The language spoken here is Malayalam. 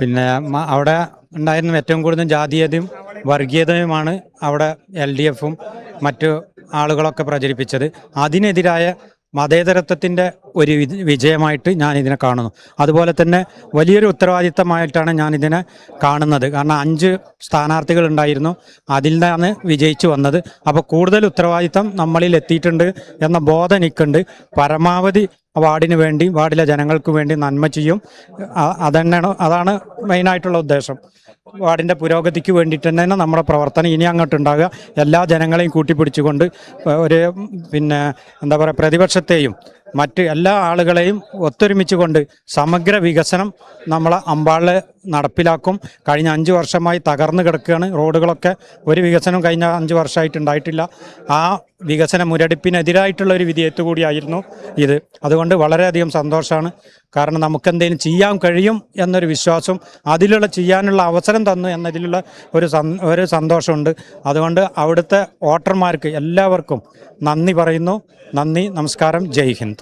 പിന്നെ അവിടെ ഉണ്ടായിരുന്ന ഏറ്റവും കൂടുതൽ ജാതീയതയും വർഗീയതയുമാണ് അവിടെ എൽ ഡി എഫും മറ്റു ആളുകളൊക്കെ പ്രചരിപ്പിച്ചത്. അതിനെതിരായ മതേതരത്വത്തിന്റെ ഒരു വിജയമായിട്ട് ഞാൻ ഇതിനെ കാണുന്നു. അതുപോലെ തന്നെ വലിയൊരു ഉത്തരവാദിത്തമായിട്ടാണ് ഞാൻ ഇതിനെ കാണുന്നത്. കാരണം അഞ്ച് സ്ഥാനാർത്ഥികൾ ഉണ്ടായിരുന്നു. അതിൽ നിന്നാണ് വിജയിച്ചു വന്നത്. അപ്പോൾ കൂടുതൽ ഉത്തരവാദിത്തം നമ്മളിൽ എത്തിയിട്ടുണ്ട് എന്ന ബോധം എനിക്കുണ്ട്. പരമാവധി വാർഡിന് വേണ്ടി വാർഡിലെ ജനങ്ങൾക്ക് വേണ്ടി നന്മ ചെയ്യും. അതന്നെയാണ് അതാണ് മെയിനായിട്ടുള്ള ഉദ്ദേശം. വാർഡിന്റെ പുരോഗതിക്ക് വേണ്ടിയിട്ട് തന്നെ നമ്മുടെ പ്രവർത്തനം ഇനി അങ്ങോട്ട് ഉണ്ടാകുക. എല്ലാ ജനങ്ങളെയും കൂട്ടിപ്പിടിച്ചുകൊണ്ട് ഒരു പിന്നെ എന്താ പറയുക പ്രതിപക്ഷത്തെയും മറ്റ് എല്ലാ ആളുകളെയും ഒത്തൊരുമിച്ച് കൊണ്ട് സമഗ്ര വികസനം നമ്മളെ അമ്പാളിൽ നടപ്പിലാക്കും. കഴിഞ്ഞ അഞ്ച് വർഷമായി തകർന്നു കിടക്കുകയാണ്. റോഡുകളൊക്കെ ഒരു വികസനം കഴിഞ്ഞ അഞ്ച് വർഷമായിട്ട് ഉണ്ടായിട്ടില്ല. ആ വികസന മുരടിപ്പിനെതിരായിട്ടുള്ള ഒരു വിധേയത്ത് കൂടിയായിരുന്നു ഇത്. അതുകൊണ്ട് വളരെയധികം സന്തോഷമാണ്. കാരണം നമുക്ക് എന്തെങ്കിലും ചെയ്യാൻ കഴിയും എന്നൊരു വിശ്വാസം അതിലുള്ള ചെയ്യാനുള്ള അവസരം തന്നു എന്നതിലുള്ള ഒരു ഒരു സന്തോഷമുണ്ട്. അതുകൊണ്ട് അവിടുത്തെ വോട്ടർമാർക്ക് എല്ലാവർക്കും നന്ദി പറയുന്നു. നന്ദി നമസ്കാരം. ജയ് ഹിന്ദ്.